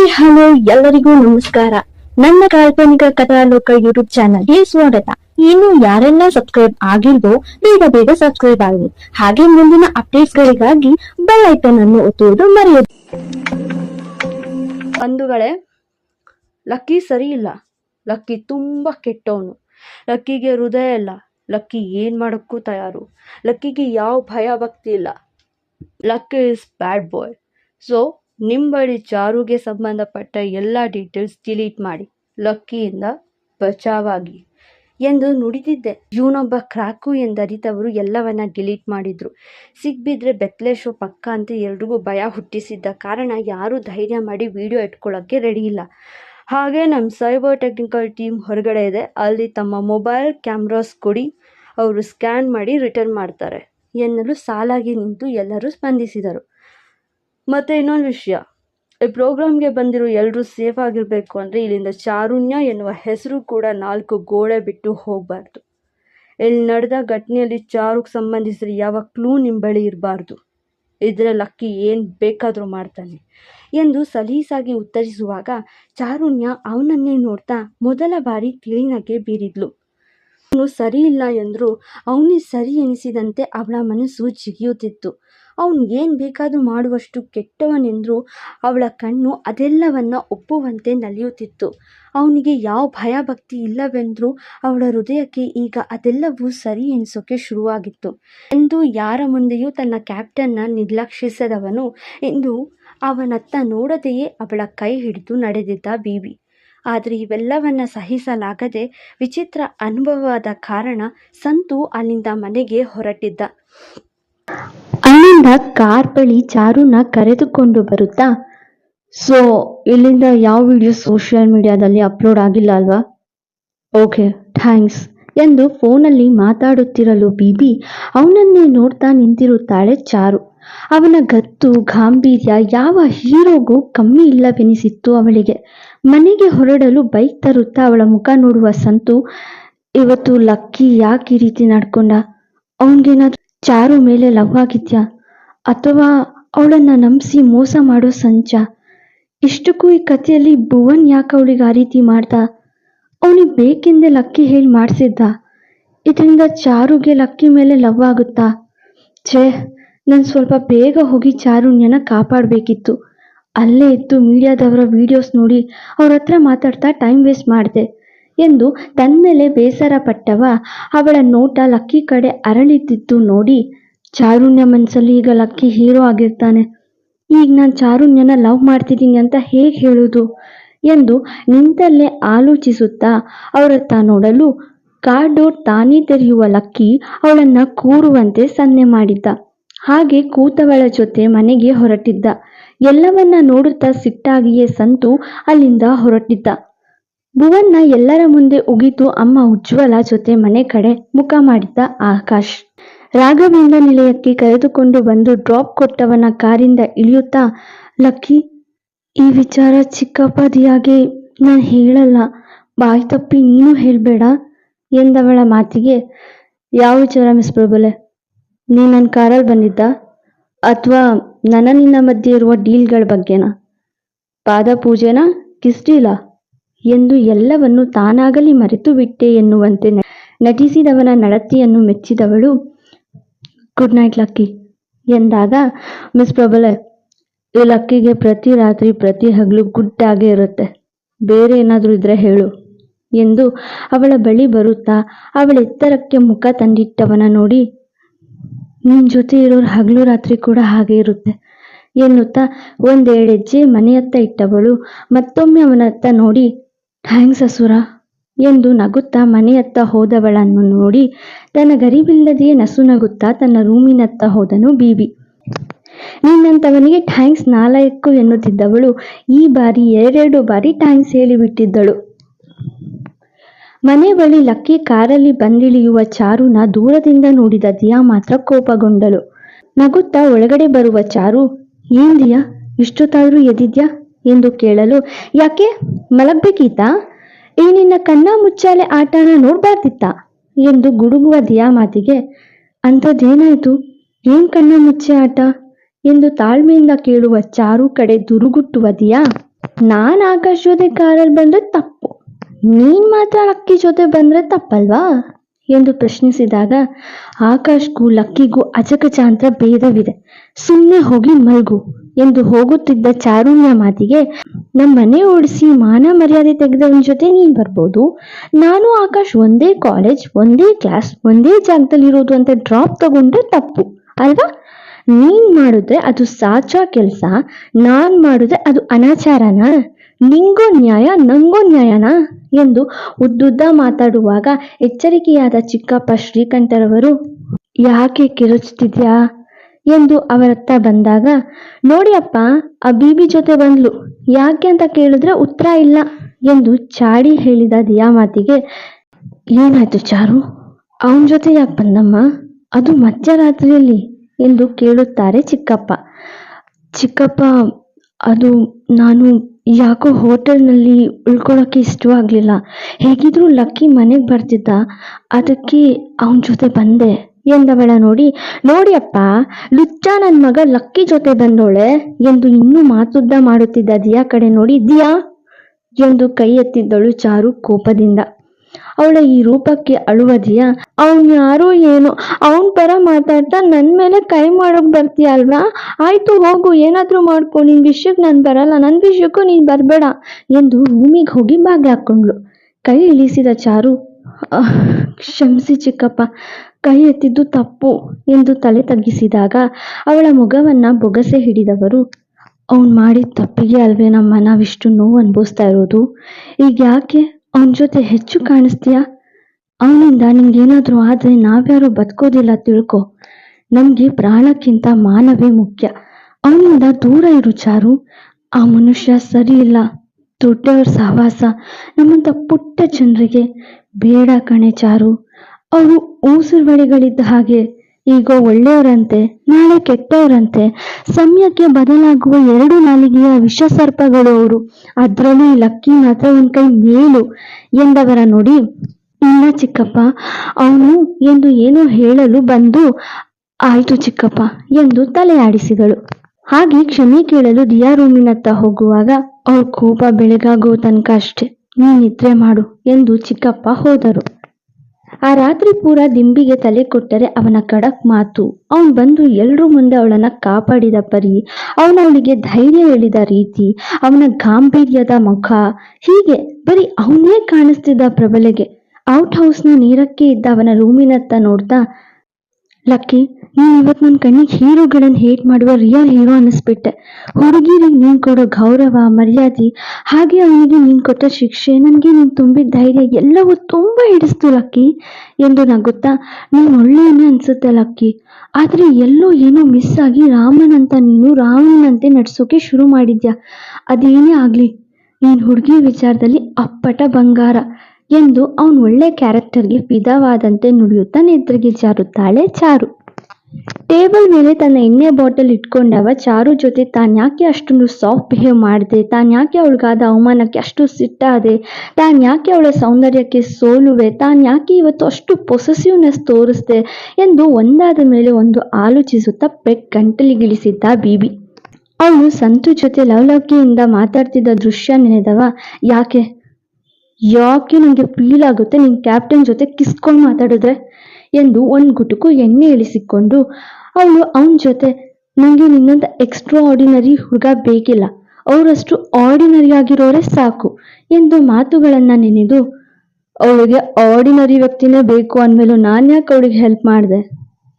Hi, hello, ಎಲ್ಲರಿಗೂ ನಮಸ್ಕಾರ. ನನ್ನ ಕಾಲ್ಪನಿಕ ಕಥಾಲೋಕ ಯೂಟ್ಯೂಬ್ ಚಾನಲ್ಗೆ ಸ್ವಾಗತ. ಇನ್ನು ಯಾರೆಲ್ಲ ಸಬ್ಸ್ಕ್ರೈಬ್ ಆಗಿಲ್ವೋ, ಬೇಗ ಬೇಗ ಸಬ್ಸ್ಕ್ರೈಬ್ ಆಗಿ ಹಾಗೆ ಮುಂದಿನ ಅಪ್ಡೇಟ್ಸ್ ಗಳಿಗಾಗಿ ಬೆಲ್ ಐಕನ್ ಅನ್ನು ಒತ್ತುವುದು ಮರೆಯದು. ಬಂಧುಗಳೇ, ಲಕ್ಕಿ ಸರಿ ಇಲ್ಲ. ಲಕ್ಕಿ ತುಂಬಾ ಕೆಟ್ಟವನು. ಲಕ್ಕಿಗೆ ಹೃದಯ ಇಲ್ಲ. ಲಕ್ಕಿ ಏನ್ ಮಾಡೋಕ್ಕೂ ತಯಾರು. ಲಕ್ಕಿಗೆ ಯಾವ ಭಯ ಭಕ್ತಿ ಇಲ್ಲ. Lucky is bad boy so ನಿಮ್ಮ ಬಳಿ ಸಂಬಂಧಪಟ್ಟ ಎಲ್ಲ ಡೀಟೇಲ್ಸ್ ಡಿಲೀಟ್ ಮಾಡಿ ಲಕ್ಕಿಯಿಂದ ಬಚಾವಾಗಿ ಎಂದು ನುಡಿದಿದ್ದೆ. ಇವನೊಬ್ಬ ಕ್ರಾಕು ಎಂದರಿತವರು ಎಲ್ಲವನ್ನ ಡಿಲೀಟ್ ಮಾಡಿದ್ರು. ಸಿಗ್ಬಿದ್ರೆ ಬೆತ್ತಲೆ ಶೋ ಪಕ್ಕ ಅಂತ ಎಲ್ರಿಗೂ ಭಯ ಹುಟ್ಟಿಸಿದ್ದ ಕಾರಣ ಯಾರೂ ಧೈರ್ಯ ಮಾಡಿ ವಿಡಿಯೋ ಇಟ್ಕೊಳ್ಳೋಕ್ಕೆ ರೆಡಿ ಇಲ್ಲ. ಹಾಗೆ ನಮ್ಮ ಸೈಬರ್ ಟೆಕ್ನಿಕಲ್ ಟೀಮ್ ಹೊರಗಡೆ ಇದೆ. ಅಲ್ಲಿ ತಮ್ಮ ಮೊಬೈಲ್ ಕ್ಯಾಮ್ರಾಸ್ ಕೊಡಿ, ಅವರು ಸ್ಕ್ಯಾನ್ ಮಾಡಿ ರಿಟರ್ನ್ ಮಾಡ್ತಾರೆ ಎನ್ನಲು ಸಾಲಾಗಿ ನಿಂತು ಎಲ್ಲರೂ ಸ್ಪಂದಿಸಿದರು. ಮತ್ತು ಇನ್ನೊಂದು ವಿಷಯ. ಈ ಪ್ರೋಗ್ರಾಮ್ಗೆ ಬಂದಿರೋ ಎಲ್ಲರೂ ಸೇಫ್ ಆಗಿರಬೇಕು ಅಂದರೆ ಇಲ್ಲಿಂದ ಚಾರುಣ್ಯ ಎನ್ನುವ ಹೆಸರು ಕೂಡ ನಾಲ್ಕು ಗೋಡೆ ಬಿಟ್ಟು ಹೋಗಬಾರ್ದು. ಇಲ್ಲಿ ನಡೆದ ಘಟನೆಯಲ್ಲಿ ಚಾರುಗೆ ಸಂಬಂಧಿಸಿದ ಯಾವ ಕ್ಲೂ ನಿಮ್ಮ ಬಳಿ ಇರಬಾರ್ದು. ಇದರ ಲಕ್ಕಿ ಏನು ಬೇಕಾದರೂ ಮಾಡ್ತಾನೆ. ಎಂದು ಸಲೀಸಾಗಿ ಉತ್ತರಿಸುವಾಗ ಚಾರುಣ್ಯ ಅವನನ್ನೇ ನೋಡ್ತಾ ಮೊದಲ ಬಾರಿ ತಿಳಿನಗೆ ಬೀರಿದ್ಲು. ಅವನು ಸರಿ ಇಲ್ಲ ಎಂದರೂ ಅವನೇ ಸರಿ ಎನಿಸಿದಂತೆ ಅವಳ ಮನಸ್ಸು ಜಿಗಿಯುತ್ತಿತ್ತು. ಅವನು ಏನು ಬೇಕಾದರೂ ಮಾಡುವಷ್ಟು ಕೆಟ್ಟವನೆಂದರೂ ಅವಳ ಕಣ್ಣು ಅದೆಲ್ಲವನ್ನು ಒಪ್ಪುವಂತೆ ನಲಿಯುತ್ತಿತ್ತು. ಅವನಿಗೆ ಯಾವ ಭಯ ಭಕ್ತಿ ಇಲ್ಲವೆಂದರೂ ಅವಳ ಹೃದಯಕ್ಕೆ ಈಗ ಅದೆಲ್ಲವೂ ಸರಿ ಎನಿಸೋಕೆ ಶುರುವಾಗಿತ್ತು. ಎಂದು ಯಾರ ಮುಂದೆಯೂ ತನ್ನ ಕ್ಯಾಪ್ಟನ್ನ ನಿರ್ಲಕ್ಷಿಸದವನು ಎಂದು ಅವನತ್ತ ನೋಡದೆಯೇ ಅವಳ ಕೈ ಹಿಡಿದು ನಡೆದಿದ್ದ ಬೀಬಿ ಆದರೆ ಇವೆಲ್ಲವನ್ನ ಸಹಿಸಲಾಗದೆ ವಿಚಿತ್ರ ಅನುಭವವಾದ ಕಾರಣ ಸಂತು ಅಲ್ಲಿಂದ ಮನೆಗೆ ಹೊರಟಿದ್ದ. ಅಲ್ಲಿಂದ ಕಾರ್ ಬಳಿ ಚಾರುನ ಕರೆದುಕೊಂಡು ಬರುತ್ತಾ, ಸೊ, ಇಲ್ಲಿಂದ ಯಾವ ವಿಡಿಯೋ ಸೋಷಿಯಲ್ ಮೀಡಿಯಾದಲ್ಲಿ ಅಪ್ಲೋಡ್ ಆಗಿಲ್ಲ ಅಲ್ವಾ? ಓಕೆ, ಥ್ಯಾಂಕ್ಸ್, ಎಂದು ಫೋನಲ್ಲಿ ಮಾತಾಡುತ್ತಿರಲು ಬಿಬಿ ಅವನನ್ನೇ ನೋಡ್ತಾ ನಿಂತಿರುತ್ತಾಳೆ ಚಾರು. ಅವನ ಗತ್ತು, ಗಾಂಭೀರ್ಯ, ಯಾವ ಹೀರೋಗೂ ಕಮ್ಮಿ ಇಲ್ಲವೆನಿಸಿತ್ತು ಅವಳಿಗೆ. ಮನೆಗೆ ಹೊರಡಲು ಬೈಕ್ ತರುತ್ತಾ ಅವಳ ಮುಖ ನೋಡುವ ಸಂತು, ಇವತ್ತು ಲಕ್ಕಿ ಯಾಕೆ ಈ ರೀತಿ ನಡ್ಕೊಂಡ? ಅವನಿಗೇನಾದ್ರೂ ಚಾರು ಮೇಲೆ ಲವ್ ಆಗಿದ್ಯಾ? ಅಥವಾ ಅವಳನ್ನ ನಂಬಿಸಿ ಮೋಸ ಮಾಡೋ ಸಂಚ? ಇಷ್ಟಕ್ಕೂ ಈ ಕಥೆಯಲ್ಲಿ ಭುವನ್ ಯಾಕೆ ಅವಳಿಗೆ ಆ ರೀತಿ ಮಾಡ್ದ? ಅವನಿಗೆ ಬೇಕೆಂದೇ ಲಕ್ಕಿ ಹೇಳಿ ಮಾಡಿಸಿದ್ದ? ಇದರಿಂದ ಚಾರುಗೆ ಲಕ್ಕಿ ಮೇಲೆ ಲವ್ ಆಗುತ್ತಾ? ಛೇ, ನಾನು ಸ್ವಲ್ಪ ಬೇಗ ಹೋಗಿ ಚಾರುಣ್ಯನ ಕಾಪಾಡಬೇಕಿತ್ತು. ಅಲ್ಲೇ ಇದ್ದು ಮೀಡಿಯಾದವರ ವಿಡಿಯೋಸ್ ನೋಡಿ ಅವ್ರ ಹತ್ರ ಮಾತಾಡ್ತಾ ಟೈಮ್ ವೇಸ್ಟ್ ಮಾಡಿದೆ. ಎಂದು ತನ್ಮೇಲೆ ಬೇಸರ ಪಟ್ಟವ ಅವಳ ನೋಟ ಲಕ್ಕಿ ಕಡೆ ಅರಳಿತಿತ್ತು ನೋಡಿ, ಚಾರುಣ್ಯ ಮನಸ್ಸಲ್ಲಿ ಈಗ ಲಕ್ಕಿ ಹೀರೋ ಆಗಿರ್ತಾನೆ. ಈಗ ನಾನು ಚಾರುಣ್ಯನ ಲವ್ ಮಾಡ್ತಿದ್ದೀನಿ ಅಂತ ಹೇಗೆ ಹೇಳೋದು? ಎಂದು ನಿಂತಲ್ಲೇ ಆಲೋಚಿಸುತ್ತಾ ಅವರತ್ತ ನೋಡಲು ಕಾರ್ ಡೋರ್ ತಾನೇ ತೆರೆಯುವ ಲಕ್ಕಿ ಅವಳನ್ನ ಕೂರುವಂತೆ ಸನ್ನೆ ಮಾಡಿದ್ದ. ಹಾಗೆ ಕೂತವಳ ಜೊತೆ ಮನೆಗೆ ಹೊರಟಿದ್ದ. ಎಲ್ಲವನ್ನ ನೋಡುತ್ತಾ ಸಿಟ್ಟಾಗಿಯೇ ಸಂತು ಅಲ್ಲಿಂದ ಹೊರಟಿದ್ದ. ಭುವನ್ನ ಎಲ್ಲರ ಮುಂದೆ ಉಗಿತು ಅಮ್ಮ ಉಜ್ವಲ ಜೊತೆ ಮನೆ ಕಡೆ ಮುಖ ಮಾಡಿದ್ದ ಆಕಾಶ್. ರಾಘವೇಂದ್ರ ನಿಲಯಕ್ಕೆ ಕರೆದುಕೊಂಡು ಬಂದು ಡ್ರಾಪ್ ಕೊಟ್ಟವನ ಕಾರಿಂದ ಇಳಿಯುತ್ತಾ, ಲಕ್ಕಿ, ಈ ವಿಚಾರ ಚಿಕ್ಕಪ್ಪದಿಯಾಗಿ ನಾನು ಹೇಳಲ್ಲ. ಬಾಯಿ ತಪ್ಪಿ ನೀನು ಹೇಳಬೇಡ ಎಂದವಳ ಮಾತಿಗೆ, ಯಾವ ವಿಚಾರ ಮಿಸ್ ಪ್ರಭುಲೆ? ನೀ ನನ್ನ ಕಾರಲ್ಲಿ ಬಂದಿದ್ದ? ಅಥವಾ ನನ್ನ ನಿನ್ನ ಮಧ್ಯೆ ಇರುವ ಡೀಲ್ಗಳ ಬಗ್ಗೆನಾ? ಪಾದ ಪೂಜೆನಾ ಕಿಸ್ ಡೀಲಾ? ಎಂದು ಎಲ್ಲವನ್ನು ತಾನಾಗಲಿ ಮರೆತು ಬಿಟ್ಟೆ ಎನ್ನುವಂತೆ ನಟಿಸಿದವನ ನಡತೆಯನ್ನು ಮೆಚ್ಚಿದವಳು. ಗುಡ್ ನೈಟ್, ಲಕ್ಕಿ ಎಂದಾಗ, ಮಿಸ್ ಪ್ರಬಲ, ಈ ಲಕ್ಕಿಗೆ ಪ್ರತಿ ರಾತ್ರಿ, ಪ್ರತಿ ಹಗಲು ಗುಡ್ ಆಗೇ ಇರುತ್ತೆ. ಬೇರೆ ಏನಾದರೂ ಇದ್ರೆ ಹೇಳು ಎಂದು ಅವಳ ಬಳಿ ಬರುತ್ತಾ, ಅವಳ ಎತ್ತರಕ್ಕೆ ಮುಖ ತಂದಿಟ್ಟವನ ನೋಡಿ ನಿನ್ನ ಜೊತೆ ಇರೋರು ಹಗಲು ರಾತ್ರಿ ಕೂಡ ಹಾಗೆ ಇರುತ್ತೆ ಎನ್ನುತ್ತಾ ಒಂದೇಳೆಜ್ಜೆ ಮನೆಯತ್ತ ಇಟ್ಟವಳು. ಮತ್ತೊಮ್ಮೆ ಅವನತ್ತ ನೋಡಿ ಥ್ಯಾಂಕ್ಸ್ ಅಸುರ. ಎಂದು ನಗುತ್ತಾ ಮನೆಯತ್ತ ಹೋದವಳನ್ನು ನೋಡಿ ತನ್ನ ಗರಿಬಿಲ್ಲದೆಯೇ ನಸುನಗುತ್ತಾ ತನ್ನ ರೂಮಿನತ್ತ ಹೋದನು ಬೀಬಿ. ನಿನ್ನಂಥವನಿಗೆ ಥ್ಯಾಂಕ್ಸ್ ನಾಲ್ಕು ಎನ್ನುತ್ತಿದ್ದವಳು ಈ ಬಾರಿ ಎರಡೆರಡು ಬಾರಿ ಥ್ಯಾಂಕ್ಸ್ ಹೇಳಿಬಿಟ್ಟಿದ್ದಳು. ಮನೆ ಬಳಿ ಲಕ್ಕಿ ಕಾರಲ್ಲಿ ಬಂದಿಳಿಯುವ ಚಾರುನ ದೂರದಿಂದ ನೋಡಿದ ದಿಯಾ ಮಾತ್ರ ಕೋಪಗೊಂಡಳು. ನಗುತ್ತಾ ಒಳಗಡೆ ಬರುವ ಚಾರು, ಏನ್ ದಿಯಾ, ಇಷ್ಟೊತ್ತಾದ್ರೂ ಎದ್ದಿದ್ಯಾ? ಎಂದು ಕೇಳಲು, ಯಾಕೆ? ಮಲಗ್ಬೇಕೀತ ಈ ನಿನ್ನ ಕನ್ನ ಮುಚ್ಚಾಲೆ ಆಟನ ನೋಡ್ಬಾರ್ದಿತ್ತ? ಎಂದು ಗುಡುಗುವ ದಿಯಾ ಮಾತಿಗೆ, ಅಂಥದ್ದೇನಾಯ್ತು? ಏನ್ ಕಣ್ಣ ಮುಚ್ಚೆ ಆಟ? ಎಂದು ತಾಳ್ಮೆಯಿಂದ ಕೇಳುವ ಚಾರು ಕಡೆ ದುರುಗುಟ್ಟುವ ದಿಯಾ, ನಾನ್ ಆಕಾಶ್ ಜೊತೆ ಕಾರಲ್ಲಿ ಬಂದ್ರೆ ತಪ್ಪು. ನೀನ್ ಮಾತ್ರ ಲಕ್ಕಿ ಜೊತೆ ಬಂದ್ರೆ ತಪ್ಪಲ್ವಾ? ಎಂದು ಪ್ರಶ್ನಿಸಿದಾಗ, ಆಕಾಶ್ಗೂ ಲಕ್ಕಿಗೂ ಅಜಗಜಾಂತರ ಭೇದವಿದೆ. ಸುಮ್ಮನೆ ಹೋಗಿ ಮಲ್ಗು. ಎಂದು ಹೋಗುತ್ತಿದ್ದ ಚಾರುಣ್ಯ ಮಾತಿಗೆ, ನಮ್ಮನೆ ಓಡಿಸಿ ಮಾನ ಮರ್ಯಾದೆ ತೆಗೆದವನ ಜೊತೆ ನೀನ್ ಬರ್ಬೋದು. ನಾನು ಆಕಾಶ್ ಒಂದೇ ಕಾಲೇಜ್ ಒಂದೇ ಕ್ಲಾಸ್ ಒಂದೇ ಜಾಗದಲ್ಲಿರೋದು ಅಂತ ಡ್ರಾಪ್ ತಗೊಂಡ್ರೆ ತಪ್ಪು, ಅಲ್ವಾ? ನೀನ್ ಮಾಡಿದ್ರೆ ಅದು ಸಾಚಾ ಕೆಲಸ, ನಾನ್ ಮಾಡಿದ್ರೆ ಅದು ಅನಾಚಾರನ? ನಿಂಗೋ ನ್ಯಾಯ, ನಂಗೋ ನ್ಯಾಯನಾ? ಎಂದು ಉದ್ದುದ್ದ ಮಾತಾಡುವಾಗ ಎಚ್ಚರಿಕೆಯಾದ ಚಿಕ್ಕಪ್ಪ ಶ್ರೀಕಂಠರವರು, ಯಾಕೆ ಕಿರುಚ್ತಿದ್ಯಾ ಎಂದು ಅವರತ್ತ ಬಂದಾಗ, ನೋಡಿ ಅಪ್ಪ, ಆ ಬೀಬಿ ಜೊತೆ ಬಂದ್ಲು. ಯಾಕೆ ಅಂತ ಕೇಳಿದ್ರೆ ಉತ್ತರ ಇಲ್ಲ ಎಂದು ಚಾಡಿ ಹೇಳಿದ ದಿಯಾ ಮಾತಿಗೆ, ಏನಾಯ್ತು ಚಾರು? ಅವನ ಜೊತೆ ಯಾಕೆ ಬಂದಮ್ಮ? ಅದು ಮಧ್ಯರಾತ್ರಿಯಲ್ಲಿ ಎಂದು ಕೇಳುತ್ತಾರೆ ಚಿಕ್ಕಪ್ಪ. ಚಿಕ್ಕಪ್ಪ, ಅದು ನಾನು ಯಾಕೋ ಹೋಟೆಲ್ನಲ್ಲಿ ಉಳ್ಕೊಳ್ಳೋಕ್ಕೆ ಇಷ್ಟವಾಗಲಿಲ್ಲ. ಹೇಗಿದ್ರೂ ಲಕ್ಕಿ ಮನೆಗೆ ಬರ್ತಿದ್ದ. ಅದಕ್ಕೆ ಅವನ ಜೊತೆ ಬಂದೆ. ಎಂದವಳ ನೋಡಿ ನೋಡಿಯಪ್ಪ ಲುಚ್ಚ ನನ್ನ ಮಗ ಲಕ್ಕಿ ಜೊತೆ ಬಂದೋಳೆ ಎಂದು ಇನ್ನೂ ಮಾತುದ್ದ ಮಾಡುತ್ತಿದ್ದ ದಿಯಾ ಕಡೆ ನೋಡಿ ದಿಯಾ ಎಂದು ಕೈ ಎತ್ತಿದ್ದಳು ಚಾರು ಕೋಪದಿಂದ. ಅವಳ ಈ ರೂಪಕ್ಕೆ ಅಳುವ ದಿಯಾ ಅವನ್ ಯಾರೋ ಏನೋ ಅವನ್ ಪರ ಮಾತಾಡ್ತಾ ನನ್ ಮೇಲೆ ಕೈ ಮಾಡೋಕ್ ಬರ್ತೀಯ ಅಲ್ವಾ? ಆಯ್ತು ಹೋಗು ಏನಾದ್ರೂ ಮಾಡ್ಕೊ ನಿನ್ ವಿಷಯಕ್ಕೆ ನಾನು ಬರಲ್ಲ ನನ್ನ ವಿಷಯಕ್ಕೂ ನೀನ್ ಬರ್ಬೇಡ ಎಂದು ರೂಮಿಗೆ ಹೋಗಿ ಬಾಗ್ಲಾಕೊಂಡ್ಳು. ಕೈ ಇಳಿಸಿದ ಚಾರು "ಆಹ್, ಕ್ಷಮಿಸಿ ಚಿಕ್ಕಪ್ಪ ಕೈ ಎತ್ತಿದ್ದು ತಪ್ಪು ಎಂದು ತಲೆ ತಗ್ಗಿಸಿದಾಗ ಅವಳ ಮುಖವನ್ನು ಬೊಗಸೆ ಹಿಡಿದವರು, ಅವ್ನು ಮಾಡಿದ ತಪ್ಪಿಗೆ ಅಲ್ವೇ ನಮ್ಮ ನಾವಿಷ್ಟು ನೋವು ಅನುಭವಿಸ್ತಾ ಇರೋದು? ಈಗ ಯಾಕೆ ಅವನ ಜೊತೆ ಹೆಚ್ಚು ಕಾಣಿಸ್ತೀಯಾ? ಅವನಿಂದ ನಿಮ್ಗೇನಾದ್ರೂ ಆದರೆ ನಾವ್ಯಾರು ಬದುಕೋದಿಲ್ಲ ತಿಳ್ಕೊ. ನಮಗೆ ಪ್ರಾಣಕ್ಕಿಂತ ಮಾನವೇ ಮುಖ್ಯ. ಅವನಿಂದ ದೂರ ಇರು ಚಾರು. ಆ ಮನುಷ್ಯ ಸರಿ ಇಲ್ಲ. ದೊಡ್ಡವ್ರ ಸಹವಾಸ ನಮ್ಮಂತ ಪುಟ್ಟ ಜನರಿಗೆ ಬೇಡ ಕಣೆ ಚಾರು. ಅವರು ಊಸುರುವಳಿಗಳಿದ್ದ ಹಾಗೆ, ಈಗ ಒಳ್ಳೆಯವರಂತೆ, ನಾಳೆ ಕೆಟ್ಟವರಂತೆ. ಸಮಯಕ್ಕೆ ಬದಲಾಗುವ ಎರಡು ನಾಲಿಗೆಯ ವಿಷಸರ್ಪಗಳು ಅವರು. ಅದರಲ್ಲೂ ಲಕ್ಕಿ ಮಾತ್ರ ಒಂದ್ ಕೈ ಮೇಲು ಎಂದವರ ನೋಡಿ, ಇಲ್ಲ ಚಿಕ್ಕಪ್ಪ, ಅವನು ಎಂದು ಏನೋ ಹೇಳಲು ಬಂದು, ಆಯ್ತು ಚಿಕ್ಕಪ್ಪ ಎಂದು ತಲೆ ಆಡಿಸಿದಳು. ಹಾಗೆ ಕ್ಷಮೆ ಕೇಳಲು ದಿಯಾ ರೂಮಿನತ್ತ ಹೋಗುವಾಗ, ಅವ್ರ ಕೋಪ ಬೆಳಗಾಗೋ ತನಕ ಅಷ್ಟೆ ನೀನಿದ್ರೆ ನಿದ್ರೆ ಮಾಡು ಎಂದು ಚಿಕ್ಕಪ್ಪ ಹೋದರು. ಆ ರಾತ್ರಿ ಪೂರ ದಿಂಬಿಗೆ ತಲೆ ಕೊಟ್ಟರೆ ಅವನ ಕಡಕ್ ಮಾತು. ಅವನು ಬಂದು ಎಲ್ರ ಮುಂದೆ ಅವಳನ್ನ ಕಾಪಾಡಿದ ಪರಿ ಅವನ ಅವಳಿಗೆ ಧೈರ್ಯ ಹೇಳಿದ ರೀತಿ, ಅವನ ಗಾಂಭೀರ್ಯದ ಮುಖ. ಹೀಗೆ ಬರೀ ಅವನೇ ಕಾಣಿಸ್ತಿದ್ದ ಪ್ರಬಲೆಗೆ. ಔಟ್ ಹೌಸ್ನ ನೀರಕ್ಕೆ ಇದ್ದ ಅವನ ರೂಮಿನತ್ತ ನೋಡ್ತಾ, ಲಕ್ಕಿ ನೀನ್ ಇವತ್ತು ನನ್ನ ಕಣ್ಣಿಗೆ ಹೀರೋಗಳನ್ನು ಹೇಟ್ ಮಾಡುವ ರಿಯಲ್ ಹೀರೋ ಅನ್ನಿಸ್ಬಿಟ್ಟೆ. ಹುಡುಗಿರಿಗೆ ನೀನು ಕೊಡೋ ಗೌರವ, ಮರ್ಯಾದೆ, ಹಾಗೆ ಅವನಿಗೆ ನೀನು ಕೊಟ್ಟ ಶಿಕ್ಷೆ, ನನಗೆ ನೀನು ತುಂಬಿದ ಧೈರ್ಯ ಎಲ್ಲವೂ ತುಂಬಾ ಹಿಡಿಸ್ತು ಲಕ್ಕಿ ಎಂದು ನಗುತ್ತಾ, ನೀನು ಒಳ್ಳೆಯನೇ ಅನಿಸುತ್ತೆ ಲಕ್ಕಿ. ಆದರೆ ಎಲ್ಲೋ ಏನೋ ಮಿಸ್ ಆಗಿ ರಾಮನಂತ ನೀನು ರಾವಣನಂತೆ ನಡ್ಸೋಕೆ ಶುರು ಮಾಡಿದ್ಯಾ? ಅದೇನೇ ಆಗಲಿ, ನೀನು ಹುಡುಗಿ ವಿಚಾರದಲ್ಲಿ ಅಪ್ಪಟ ಬಂಗಾರ ಎಂದು ಅವನು ಒಳ್ಳೆ ಕ್ಯಾರೆಕ್ಟರ್ಗೆ ಫಿದಾವಾದಂತೆ ನುಡಿಯುತ್ತಾ ನಿದ್ರೆಗೆ ಜಾರುತ್ತಾಳೆ ಚಾರು. ಟೇಬಲ್ ಮೇಲೆ ತನ್ನ ಎಣ್ಣೆ ಬಾಟಲ್ ಇಟ್ಕೊಂಡವ. ಚಾರು ಜೊತೆ ತಾನ್ ಯಾಕೆ ಅಷ್ಟೊಂದು ಸಾಫ್ಟ್ ಬಿಹೇವ್ ಮಾಡಿದೆ? ತಾನ್ ಯಾಕೆ ಅವಳಿಗಾದ ಅವಮಾನಕ್ಕೆ ಅಷ್ಟು ಸಿಟ್ಟಾದೆ? ತಾನ್ ಯಾಕೆ ಅವಳ ಸೌಂದರ್ಯಕ್ಕೆ ಸೋಲುವೆ? ತಾನ್ ಯಾಕೆ ಇವತ್ತು ಅಷ್ಟು ಪೊಸೆಸಿವ್ನೆಸ್ ತೋರಿಸ್ದೆ? ಎಂದು ಒಂದಾದ ಮೇಲೆ ಒಂದು ಆಲೋಚಿಸುತ್ತಾ ಪೆಕ್ ಗಂಟಲಿಗಿಳಿಸಿದ್ದ ಬೀಬಿ. ಅವಳು ಸಂತು ಜೊತೆ ಲವಲವಿಕೆಯಿಂದ ಮಾತಾಡ್ತಿದ್ದ ದೃಶ್ಯ ನೆನೆದವ. ಯಾಕೆ? ಯಾಕೆ ನನಗೆ ಫೀಲ್ ಆಗುತ್ತೆ? ನಿನ್ ಕ್ಯಾಪ್ಟನ್ ಜೊತೆ ಕಿಸ್ಕೊಂಡು ಮಾತಾಡಿದ್ರೆ? ಎಂದು ಒಂದು ಗುಟುಕು ಎಣ್ಣೆ ಇಳಿಸಿಕೊಂಡು ಅವಳು ಅವನ ಜೊತೆ ನನಗೆ ನಿನ್ನಂತ ಎಕ್ಸ್ಟ್ರಾ ಆರ್ಡಿನರಿ ಹುಡುಗ ಬೇಕಿಲ್ಲ. ಅವರಷ್ಟು ಆರ್ಡಿನರಿ ಆಗಿರೋರೆ ಸಾಕು ಎಂದು ಮಾತುಗಳನ್ನ ನೆನೆದು, ಅವಳಿಗೆ ಆರ್ಡಿನರಿ ವ್ಯಕ್ತಿನೇ ಬೇಕು ಅಂದಮೇಲೂ ನಾನು ಯಾಕೆ ಅವಳಿಗೆ ಹೆಲ್ಪ್ ಮಾಡಿದೆ?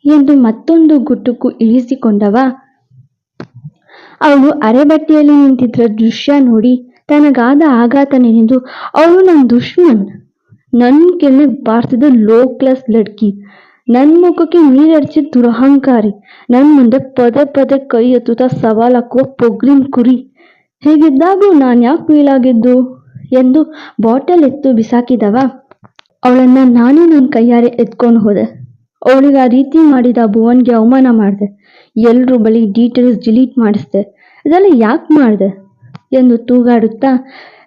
ಎಂದು ಮತ್ತೊಂದು ಗುಟುಕು ಇಳಿಸಿಕೊಂಡವ. ಅವಳು ಅರೆಬಟ್ಟೆಯಲ್ಲಿ ನಿಂತಿದ್ದ ದೃಶ್ಯ ನೋಡಿ ತನಗಾದ ಆಘಾತ ನೆನೆದು, ಅವಳು ನನ್ನ ದುಶ್ಮನ್. ನನ್ನ ಕೆನ್ನೆ ಭಾರತದ ಲೋ ಕ್ಲಾಸ್ ಲಡ್ಕಿ. ನನ್ನ ಮುಖಕ್ಕೆ ನೀರಡ್ಚಿದ ದುರಹಂಕಾರಿ. ನನ್ನ ಮುಂದೆ ಪದೇ ಪದೇ ಕೈ ಎತ್ತುತ್ತಾ ಸವಾಲ್ ಹಾಕುವ ಪೊಗ್ರಿನ ಕುರಿ. ಹೀಗಿದ್ದಾಗೂ ನಾನು ಯಾಕೆ ಫೀಲ್ ಆಗಿದ್ದು ಎಂದು ಬಾಟಲ್ ಎತ್ತು ಬಿಸಾಕಿದವ. ಅವಳನ್ನ ನಾನೇ ನನ್ನ ಕೈಯಾರೆ ಎತ್ಕೊಂಡು ಹೋದೆ. ಅವಳಿಗೆ ಆ ರೀತಿ ಮಾಡಿದ ಭುವನ್ಗೆ ಅವಮಾನ ಮಾಡಿದೆ. ಎಲ್ರ ಬಳಿ ಡೀಟೇಲ್ಸ್ ಡಿಲೀಟ್ ಮಾಡಿಸ್ದೆ. ಇದೆಲ್ಲ ಯಾಕೆ ಮಾಡಿದೆ? ಎಂದು ತೂಗಾಡುತ್ತಾ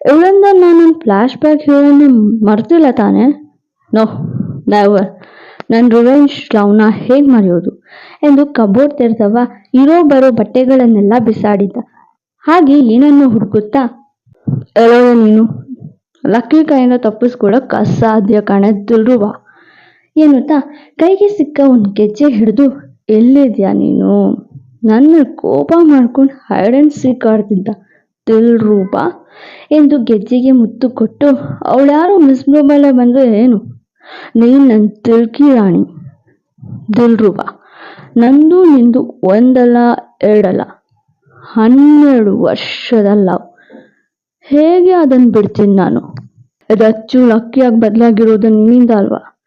ಇವಳಿಂದ ನಾನು ಫ್ಲ್ಯಾಶ್ ಬ್ಯಾಕ್ ಹೀರೋನ ಮರ್ತಿಲ್ಲ ತಾನೇ? ನೋ ನೆವರ್ ನನ್ನ ರಿವೆಂಜ್ ಲವ್ನ ಹೇಗೆ ಮರೆಯೋದು? ಎಂದು ಕಬೋರ್ಡ್ ತೆರೆದವ ಇರೋ ಬರೋ ಬಟ್ಟೆಗಳನ್ನೆಲ್ಲ ಬಿಸಾಡಿದ್ದ. ಹಾಗೆ ಏನನ್ನು ಹುಡುಕುತ್ತಾ? ಎಲ್ಲೋದೆ ನೀನು? ಲಕ್ಕಿ ಕೈಯಿಂದ ತಪ್ಪಿಸ್ಕೊಳಕ್ಕೆ ಅಸಾಧ್ಯ ಕಣೆ ದಿಲ್ರುಬಾ ಎನ್ನುತ್ತಾ ಕೈಗೆ ಸಿಕ್ಕ ಒಂದು ಗೆಜ್ಜೆ ಹಿಡಿದು, ಎಲ್ಲಿದ್ಯಾ ನೀನು? ನನ್ನ ಕೋಪ ಮಾಡ್ಕೊಂಡು ಹೈಡ್ ಅಂಡ್ ಸೀಕ್ ಆಡ್ತಿದ್ದ. ಎಂದು ಗೆಜ್ಜೆಗೆ ಮುತ್ತು ಕೊಟ್ಟು ಅವಳ್ಯಾರು ಮಿಸ್ ಮೊಬೈಲ ಬಂದರೆ ಏನು? ನೀನು ನನ್ನ ತಿಳ್ಕಿ ರಾಣಿ, ದಿಲ್ರುಬ. ನಂದು ನಿಂದು ಒಂದಲ್ಲ, ಎರಡಲ್ಲ. ಹನ್ನೆರಡು ವರ್ಷದ ಲವ್ ಹೇಗೆ ಅದನ್ನು ಬಿಡ್ತೀನಿ ನಾನು? ರಚ್ಚು ಲಕ್ಕಿಯಾಗಿ ಬದಲಾಗಿರೋದು ನಿನ್ನಿಂದ ಅಲ್ವಾ?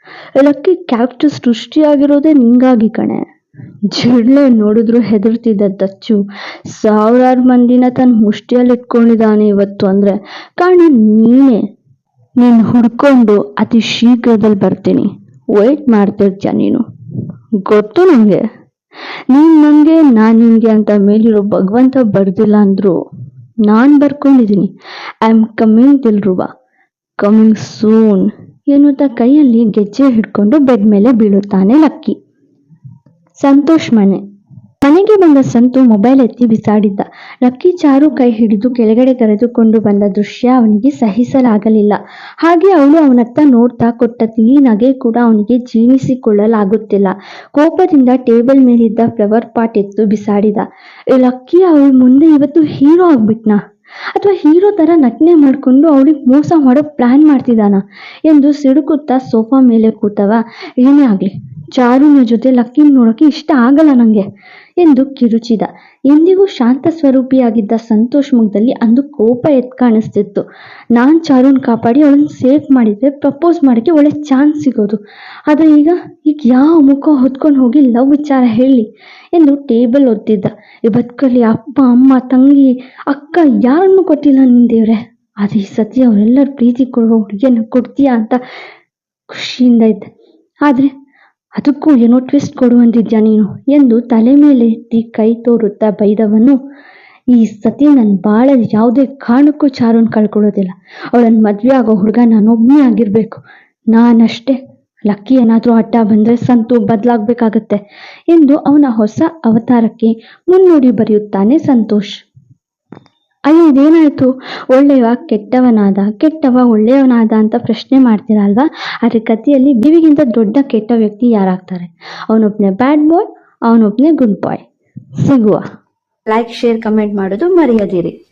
ಲಕ್ಕಿ ಕ್ಯಾಪ್ಚರ್ ಸೃಷ್ಟಿಯಾಗಿರೋದೇ ನಿಂಗಾಗಿ ಕಣೆ. ಜಿಡ್ಲೆ ನೋಡಿದ್ರು ಹೆದರ್ತಿದ್ದ ದಚ್ಚು ಸಾವಿರಾರು ಮಂದಿನ ತನ್ನ ಮುಷ್ಟಿಯಲ್ಲಿ ಇಟ್ಕೊಂಡಿದ್ದಾನೆ ಇವತ್ತು ಅಂದ್ರೆ ಕಾರಣ ನೀನೇ. ನೀನು ಹುಡ್ಕೊಂಡು ಅತಿ ಶೀಘ್ರದಲ್ಲಿ ಬರ್ತೀನಿ. ವೈಟ್ ಮಾಡ್ತಿರ್ತೀಯ ನೀನು? ಗೊತ್ತು ನನಗೆ ನೀನ್ ನಂಗೆ, ನಾನು ನಿಂಗೆ ಅಂತ ಮೇಲಿರೋ ಭಗವಂತ ಬರ್ದಿಲ್ಲ ಅಂದ್ರು. ನಾನು ಬರ್ಕೊಂಡಿದೀನಿ I am coming Dilruba. Coming soon ಎನ್ನುತ್ತಾ ಕೈಯಲ್ಲಿ ಗೆಜ್ಜೆ ಹಿಡ್ಕೊಂಡು ಬೆಡ್ ಮೇಲೆ ಬೀಳುತ್ತಾನೆ ಲಕ್ಕಿ. ಸಂತೋಷ್ ಮನೆ. ಮನೆಗೆ ಬಂದ ಸಂತು ಮೊಬೈಲ್ ಎತ್ತಿ ಬಿಸಾಡಿದ್ದ. ಲಕ್ಕಿ ಚಾರು ಕೈ ಹಿಡಿದು ಕೆಳಗಡೆ ಕರೆದುಕೊಂಡು ಬಂದ ದೃಶ್ಯ ಅವನಿಗೆ ಸಹಿಸಲಾಗಲಿಲ್ಲ. ಹಾಗೆ ಅವಳು ಅವನತ್ತ ನೋಡ್ತಾ ಕೊಟ್ಟ ತಿಳಿ ನಗೆ ಕೂಡ ಅವನಿಗೆ ಜೀವಿಸಿಕೊಳ್ಳಲಾಗುತ್ತಿಲ್ಲ ಕೋಪದಿಂದ ಟೇಬಲ್ ಮೇಲಿದ್ದ ಫ್ಲವರ್ ಪಾಟ್ ಎತ್ತು ಬಿಸಾಡಿದ. ಲಕ್ಕಿ, ಅವಳು ಮುಂದೆ ಇವತ್ತು ಹೀರೋ ಆಗ್ಬಿಟ್ನಾ? ಅಥವಾ ಹೀರೋ ತರ ನಟನೆ ಮಾಡ್ಕೊಂಡು ಅವಳಿಗೆ ಮೋಸ ಮಾಡೋ ಪ್ಲಾನ್ ಮಾಡ್ತಿದ್ದಾನ? ಎಂದು ಸಿಡುಕುತ್ತಾ ಸೋಫಾ ಮೇಲೆ ಕೂತವ, ಏನೇ ಆಗ್ಲಿ. ಚಾರುನ ಜೊತೆ ಲಕ್ಕಿನ ನೋಡೋಕೆ ಇಷ್ಟ ಆಗಲ್ಲ ನನಗೆ ಎಂದು ಕಿರುಚಿದ. ಎಂದಿಗೂ ಶಾಂತ ಸ್ವರೂಪಿಯಾಗಿದ್ದ ಸಂತೋಷ್ ಮುಖದಲ್ಲಿ ಅಂದು ಕೋಪ ಎತ್ ಕಾಣಿಸ್ತಿತ್ತು. ನಾನು ಚಾರುನ್ ಕಾಪಾಡಿ ಅವಳನ್ನ ಸೇಫ್ ಮಾಡಿದ್ರೆ ಪ್ರಪೋಸ್ ಮಾಡೋಕ್ಕೆ ಒಳ್ಳೆ ಚಾನ್ಸ್ ಸಿಗೋದು. ಆದರೆ ಈಗ ಈಗ ಯಾವ ಮುಖ ಹೊತ್ಕೊಂಡು ಹೋಗಿ ಲವ್ ವಿಚಾರ ಹೇಳಿ ಎಂದು ಟೇಬಲ್ ಒತ್ತಿದ್ದ. ಈ ಬದುಕಲ್ಲಿ ಅಪ್ಪ, ಅಮ್ಮ, ತಂಗಿ, ಅಕ್ಕ ಯಾರನ್ನು ಕೊಟ್ಟಿಲ್ಲ ನಿನ್ ದೇವ್ರೆ. ಆದರೆ ಈ ಸತಿ ಅವರೆಲ್ಲರ ಪ್ರೀತಿ ಕೊಡುವ ಹುಡುಗಿಯನ್ನು ಕೊಡ್ತೀಯಾ ಅಂತ ಖುಷಿಯಿಂದ ಇದ್ದೆ. ಆದ್ರೆ ಅದಕ್ಕೂ ಏನೋ ಟ್ವಿಸ್ಟ್ ಕೊಡುವಂತಿದ್ಯಾ ನೀನು? ಎಂದು ತಲೆ ಮೇಲೆ ಎತ್ತಿ ಕೈ ತೋರುತ್ತಾ ಬೈದವನು, ಈ ಸತಿ ನನ್ನ ಬಾಳ ಯಾವುದೇ ಕಾರಣಕ್ಕೂ ಚಾರುನ್ ಕಳ್ಕೊಳ್ಳೋದಿಲ್ಲ. ಅವಳನ್ನು ಮದುವೆ ಆಗೋ ಹುಡುಗ ನಾನೊಬ್ಬನೇ ಆಗಿರಬೇಕು. ನಾನಷ್ಟೇ ಲಕ್ಕಿ ಏನಾದರೂ ಅಡ್ಡ ಬಂದ್ರೆ ಸಂತು ಬದಲಾಗಬೇಕಾಗತ್ತೆ, ಎಂದು ಅವನ ಹೊಸ ಅವತಾರಕ್ಕೆ ಮುನ್ನುಡಿ ಬರೆಯುತ್ತಾನೆ ಸಂತೋಷ್. ಅಯ್ಯೋ ಇದೇನಾಯ್ತು? ಒಳ್ಳೆಯವ ಕೆಟ್ಟವನಾದ, ಕೆಟ್ಟವ ಒಳ್ಳೆಯವನಾದ ಅಂತ ಪ್ರಶ್ನೆ ಮಾಡ್ತೀರಾ ಅಲ್ವಾ ಆದ್ರೆ ಕಥೆಯಲ್ಲಿ ಬಿವಿಗಿಂತ ದೊಡ್ಡ ಕೆಟ್ಟ ವ್ಯಕ್ತಿ ಯಾರಾಗ್ತಾರೆ? ಅವನೊಬ್ನೇ ಬ್ಯಾಡ್ ಬಾಯ್ ಅವನೊಬ್ನೇ ಗುಡ್ ಬಾಯ್ ಸಿಗುವ. ಲೈಕ್ ಶೇರ್ ಕಮೆಂಟ್ ಮಾಡೋದು ಮರೆಯದಿರಿ.